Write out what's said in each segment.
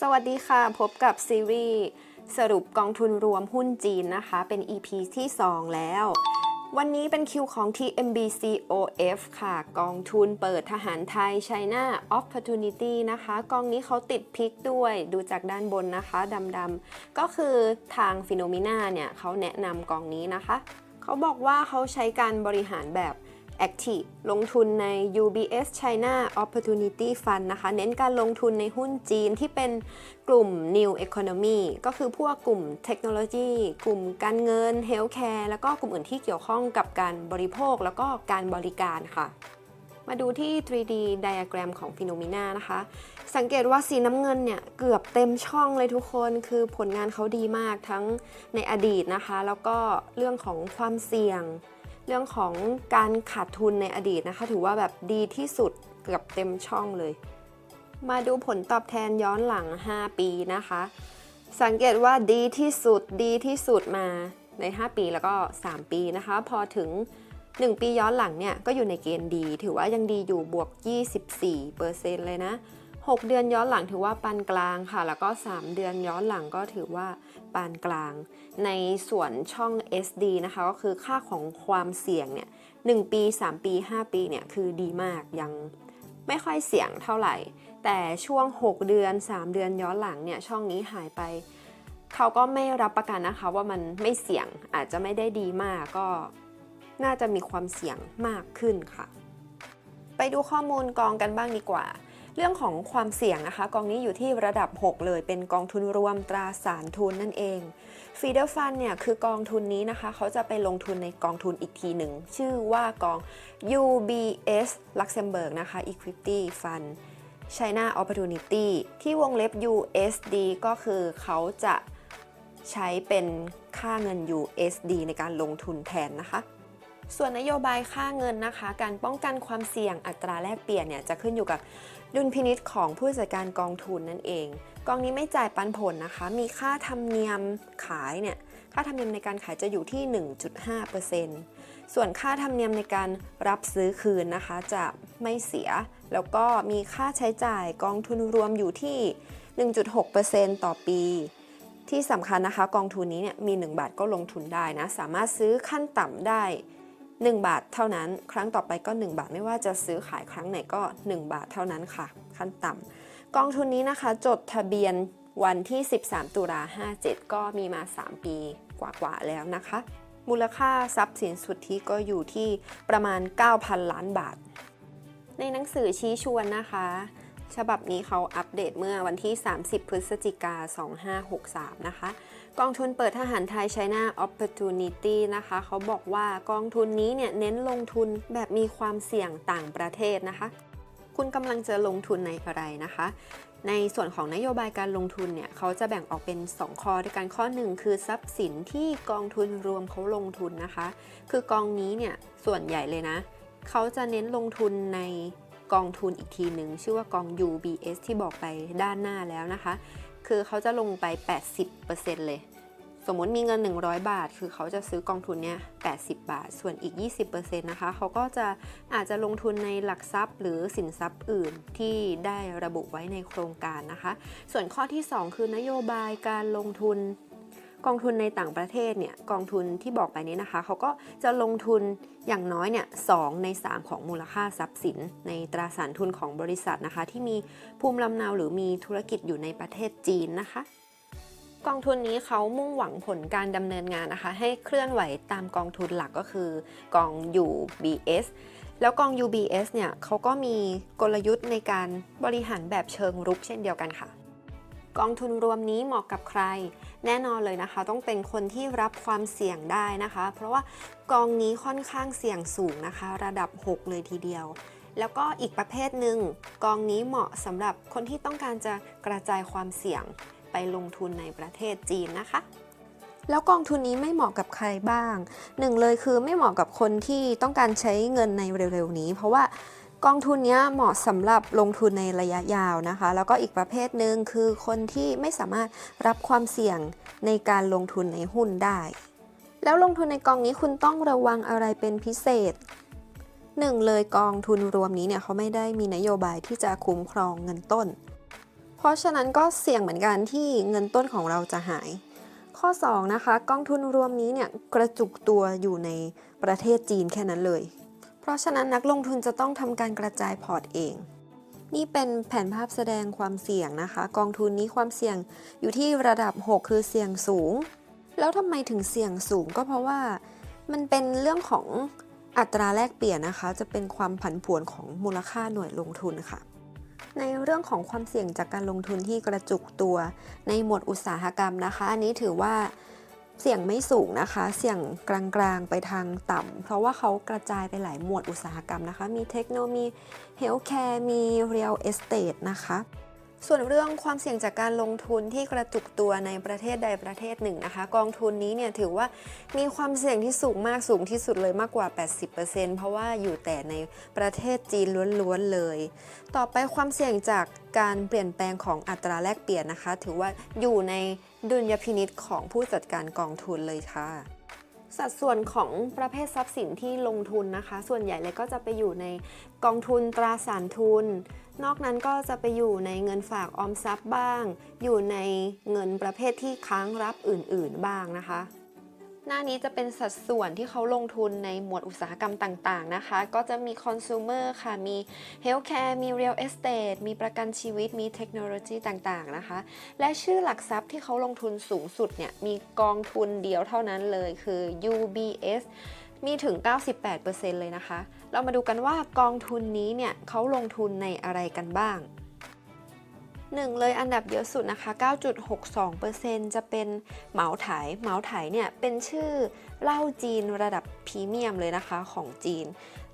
สวัสดีค่ะ พบกับซีรีส์สรุปกองทุนรวมหุ้นจีนนะคะ เป็น EP ที่ 2 แล้ว วันนี้เป็นคิวของ TMBCOF ค่ะ กองทุนเปิดทหารไทย China Opportunity นะคะ กองนี้เขาติดพลิกด้วย ดูจากด้านบนนะคะดำๆ ก็คือทางฟิโนมิน่าเนี่ยเขาแนะนำกองนี้นะคะ เขาบอกว่าเขาใช้การบริหารแบบ Active ลงทุนใน UBS China Opportunity Fund นะคะ เน้นการลงทุนในหุ้นจีนที่เป็นกลุ่ม New Economy ก็คือพวกกลุ่มเทคโนโลยี กลุ่มการเงิน Healthcare แล้วก็กลุ่มอื่นที่เกี่ยวข้องกับการบริโภคแล้วก็การบริการค่ะ มาดูที่ 3D diagram ของ Phenomena นะคะ สังเกตว่าสีน้ำเงินเนี่ย เกือบเต็มช่องเลยทุกคน คือผลงานเขาดีมากทั้งในอดีตนะคะ แล้วก็เรื่องของความเสี่ยง เรื่องของการขาดทุนในอดีตนะคะ ถือว่าแบบดีที่สุดเกือบเต็มช่องเลย มาดูผลตอบแทนย้อนหลัง 5 ปีนะคะ สังเกตว่าดีที่สุดดีที่สุดมาใน 5 ปีแล้วก็ 3 ปีนะคะ พอถึง 1 ปีย้อนหลังเนี่ยก็อยู่ในเกณฑ์ดี ถือว่ายังดีอยู่บวก 24%เลยนะ 6 เดือนย้อนหลังถือว่าปานกลางค่ะ แล้วก็ 3 เดือนย้อนหลังก็ถือว่าปานกลาง ในส่วนช่อง SD นะคะ ก็คือค่าของความเสี่ยงเนี่ย1ปี 3 ปี 5 ปีเนี่ยคือดีมากยังไม่ค่อยเสี่ยงเท่าไหร่ แต่ช่วง 6 เดือน 3 เดือนย้อนหลังเนี่ยช่องนี้หายไป เขาก็ไม่รับประกันนะคะว่ามันไม่เสี่ยงอาจจะไม่ได้ดีมากก็น่าจะมีความเสี่ยงมากขึ้นค่ะ ไปดูข้อมูลกองกันบ้างดีกว่า เรื่องของความเสี่ยงนะคะ กองนี้อยู่ที่ระดับ 6 เลยเป็นกองทุนรวมตราสารทุนนั่นเองฟีเดอร์ฟันเนี่ยคือกองทุนนี้นะคะ เขาจะไปลงทุนในกองทุนอีกทีหนึ่ง ชื่อว่ากอง UBS Luxembourg นะคะ Equity Fund China Opportunity ที่วงเล็บ USD ก็คือเขาจะใช้เป็นค่าเงิน USD ในการลงทุนแทนนะคะ ส่วนนโยบายค่าเงินนะคะ การป้องกันความเสี่ยงอัตราแลกเปลี่ยนเนี่ยจะขึ้นอยู่กับดุลพินิษของผู้จัดการกองทุนนั่นเอง กองนี้ไม่จ่ายปันผลนะคะ มีค่าธรรมเนียมขายเนี่ยค่าธรรมเนียมในการขายจะอยู่ที่ 1.5%ส่วนค่าธรรมเนียมในการรับซื้อคืนนะคะจะไม่เสีย แล้วก็มีค่าใช้จ่ายกองทุนรวมอยู่ที่ 1.6%ต่อปีที่สำคัญนะคะ กองทุนนี้เนี่ยมี 1 บาทก็ลงทุนได้นะ สามารถซื้อขั้นต่ำได้ 1 บาทเท่านั้น ครั้งต่อไปก็ 1 บาทไม่ว่าจะซื้อขายครั้งไหนก็ 1 บาทเท่านั้นค่ะ ขั้นต่ำกองทุนนี้นะคะ จดทะเบียนวันที่ 13 ตุลา57 ก็มีมา 3 ปีกว่าๆแล้วนะคะ มูลค่าทรัพย์สินสุทธิก็อยู่ที่ประมาณ 9,000 ล้านบาท ในหนังสือชี้ชวนนะคะ ฉบับนี้เขาอัปเดตเมื่อวันที่ 30 พฤศจิกา 2563 นะคะ กองทุนเปิดทหารไทย China Opportunity นะคะ เขาบอกว่ากองทุนนี้เนี่ยเน้นลงทุนแบบมีความเสี่ยงต่างประเทศนะคะ คุณกำลังจะลงทุนในอะไรนะคะ ในส่วนของนโยบายการลงทุนเนี่ยเขาจะแบ่งออกเป็น 2 ข้อด้วยกันข้อ 1 คือทรัพย์สินที่กองทุนรวมเขาลงทุนนะคะ คือกองนี้เนี่ยส่วนใหญ่เลยนะเขาจะเน้นลงทุนใน กองทุนอีกทีหนึ่งชื่อว่ากอง UBS ที่บอกไปด้านหน้าแล้วนะคะ คือเขาจะลงไป 80%เลย สมมติมีเงิน 100 บาท คือเขาจะซื้อกองทุนเนี่ย80 บาท ส่วนอีก 20%นะคะเขาก็จะอาจจะลงทุนในหลักทรัพย์ หรือสินทรัพย์อื่นที่ได้ระบุไว้ในโครงการนะคะ ส่วนข้อที่ 2 คือนโยบายการลงทุน กองทุนในต่างประเทศเนี่ยกองทุนที่บอกไปนี้นะคะเขาก็จะลงทุนอย่างน้อยเนี่ยสใน 3 ของมูลค่าทรัพย์สิน ในตราสารทุนของบริษัทนะคะ ที่มีภูมิลำเนาหรือมีธุรกิจอยู่ในประเทศจีนนะคะ กองทุนนี้เขามุ่งหวังผลการดำเนินงานนะคะ ให้เคลื่อนไหวตามกองทุนหลักก็คือกอง UBS แล้วกอง UBS เนี่ยเขาก็มีกลยุทธ์ในการบริหารแบบเชิงรุกเช่นเดียวกันค่ะ กองทุนรวมนี้เหมาะกับใคร แน่นอนเลยนะคะ ต้องเป็นคนที่รับความเสี่ยงได้นะคะ เพราะว่ากองนี้ค่อนข้างเสี่ยงสูงนะคะ ระดับ 6 เลยทีเดียว แล้วก็อีกประเภทหนึ่งกองนี้เหมาะสำหรับคนที่ต้องการจะกระจายความเสี่ยงไปลงทุนในประเทศจีนนะคะแล้วกองทุนนี้ไม่เหมาะกับใครบ้าง หนึ่งเลยคือไม่เหมาะกับคนที่ต้องการใช้เงินในเร็วๆนี้ เพราะว่า กองทุนนี้เหมาะสำหรับลงทุนในระยะยาวนะคะ แล้วก็อีกประเภทหนึ่งคือคนที่ไม่สามารถรับความเสี่ยงในการลงทุนในหุ้นได้ แล้วลงทุนในกองนี้คุณต้องระวังอะไรเป็นพิเศษหนึ่งเลยกองทุนรวมนี้เนี่ยเขาไม่ได้มีนโยบายที่จะคุ้มครองเงินต้น เพราะฉะนั้นก็เสี่ยงเหมือนกันที่เงินต้นของเราจะหาย ข้อ 2 นะคะ กองทุนรวมนี้เนี่ยกระจุกตัวอยู่ในประเทศจีนแค่นั้นเลย เพราะฉะนั้นนักลงทุนจะต้องทำการกระจายพอร์ตเอง นี่เป็นแผนภาพแสดงความเสี่ยงนะคะ กองทุนนี้ความเสี่ยงอยู่ที่ระดับ 6 คือเสี่ยงสูง แล้วทำไมถึงเสี่ยงสูงก็เพราะว่ามันเป็นเรื่องของอัตราแลกเปลี่ยนนะคะ จะเป็นความผันผวนของมูลค่าหน่วยลงทุนค่ะ ในเรื่องของความเสี่ยงจากการลงทุนที่กระจุกตัวในหมวดอุตสาหกรรมนะคะ อันนี้ถือว่า เสี่ยงไม่สูงนะคะ เสี่ยงกลางๆไปทางต่ำ เพราะว่าเขากระจายไปหลายหมวดอุตสาหกรรมนะคะ มีเทคโนโลยีเฮลท์แคร์ มีเรียลเอสเตทนะคะ ส่วนเรื่องความเสี่ยงจากการลงทุนที่กระจุกตัวในประเทศใดประเทศหนึ่งนะคะ กองทุนนี้เนี่ยถือว่ามีความเสี่ยงที่สูงมากสูงที่สุดเลยมากกว่า 80%เพราะว่าอยู่แต่ในประเทศจีนล้วนๆเลย ต่อไปความเสี่ยงจากการเปลี่ยนแปลงของอัตราแลกเปลี่ยนนะคะ ถือว่าอยู่ในดุลยพินิษของผู้จัดการกองทุนเลยค่ะสัดส่วนของประเภททรัพย์สินที่ลงทุนนะคะ ส่วนใหญ่เลยก็จะไปอยู่ในกองทุนตราสารทุน นอกนั้นก็จะไปอยู่ในเงินฝากออมทรัพย์บ้าง อยู่ในเงินประเภทที่ค้างรับอื่นๆบ้างนะคะ หน้านี้จะเป็นสัดส่วนที่เขาลงทุนในหมวดอุตสาหกรรมต่างๆนะคะ ก็จะมี consumer ค่ะ มี healthcare มี real estate มีประกันชีวิต มีเทคโนโลยีต่างๆนะคะ และชื่อหลักทรัพย์ที่เขาลงทุนสูงสุดเนี่ย มีกองทุนเดียวเท่านั้นเลยคือ UBS มีถึง 98%เลยนะคะ เรามาดูกันว่ากองทุนนี้เนี่ยเขาลงทุนในอะไรกันบ้างหนึ่งเลยอันดับเยอะสุดนะคะ 9.62%จะเป็นเหมาไถเหมาไถเนี่ยเป็นชื่อเหล้าจีนระดับพรีเมียมเลยนะคะของจีน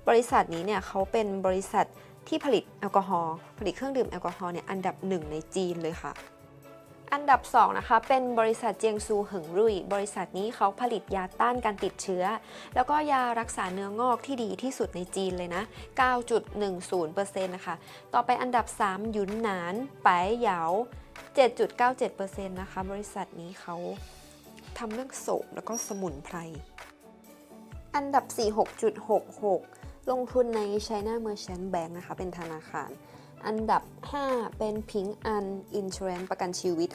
บริษัทนี้เนี่ยเขาเป็นบริษัทที่ผลิตแอลกอฮอล์ผลิตเครื่องดื่มแอลกอฮอล์เนี่ยอันดับหนึ่งในจีนเลยค่ะ อันดับ 2 นะคะ เป็นบริษัทเจียงซูเหิงรุ่ยบริษัทนี้เขาผลิตยาต้านการติดเชื้อ แล้วก็ยารักษาเนื้องอกที่ดีที่สุดในจีนเลยนะ 9.10%นะคะ ต่อไปอันดับ 3 ยุนหนานไปเหยา 7.97%นะคะ บริษัทนี้เขาทำเรื่องโสมแล้วก็สมุนไพร อันดับ 4 6.66 ลงทุนใน China Merchant Bank นะคะ เป็นธนาคาร อันดับ 5 เป็นพิงอันอินช r รนประกันชีวิต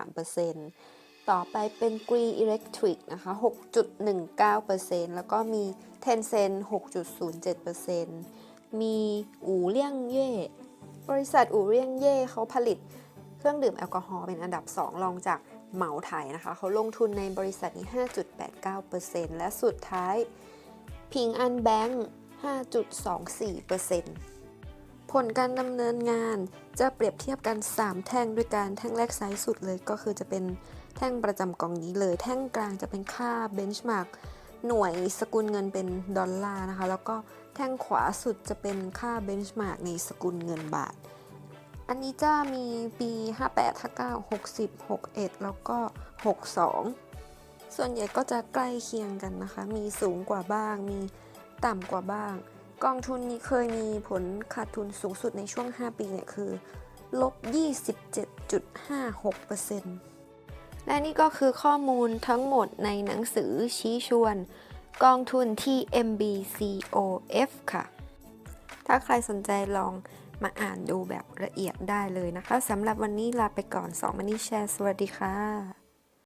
6.63%ต่อไปเป็น Green Electric นะคะ 6.19%แล้วก็มี Tencent 6.07%มีอู่เลี่ยงเย่ บริษัทอู่เลี่ยงเย่เขาผลิตเครื่องดื่มแอลกอฮอล์เป็นอันดับ 2 รองจากเหมาไถนะคะ เขาลงทุนในบริษัทนี้ 5.89%และสุดท้าย พิงอันแบงค์5.24%ผลการดำเนินงานจะเปรียบเทียบกัน 3 แท่งด้วยกันแท่งแรกซ้ายสุดเลยก็คือจะเป็นแท่งประจำกองนี้เลย แท่งกลางจะเป็นค่าเบนช์มาร์กหน่วยสกุลเงินเป็นดอลลาร์นะคะ แล้วก็แท่งขวาสุดจะเป็นค่าเบนช์มาร์กในสกุลเงินบาท อันนี้จะมีปี 58 59 60 61 แล้วก็ 62 ส่วนใหญ่ก็จะใกล้เคียงกันนะคะ มีสูงกว่าบ้าง มีต่ำกว่าบ้าง กองทุนนี้เคยมีผลขาดทุนสูงสุดในช่วง 5 ปีเนี่ยคือลบ 27.56%และนี่ก็คือข้อมูลทั้งหมดในหนังสือชี้ชวน กองทุน TMBCOF ค่ะ ถ้าใครสนใจลองมาอ่านดูแบบละเอียดได้เลยนะคะสำหรับวันนี้ลาไปก่อน 2 มันนี่แชร์ สวัสดีค่ะ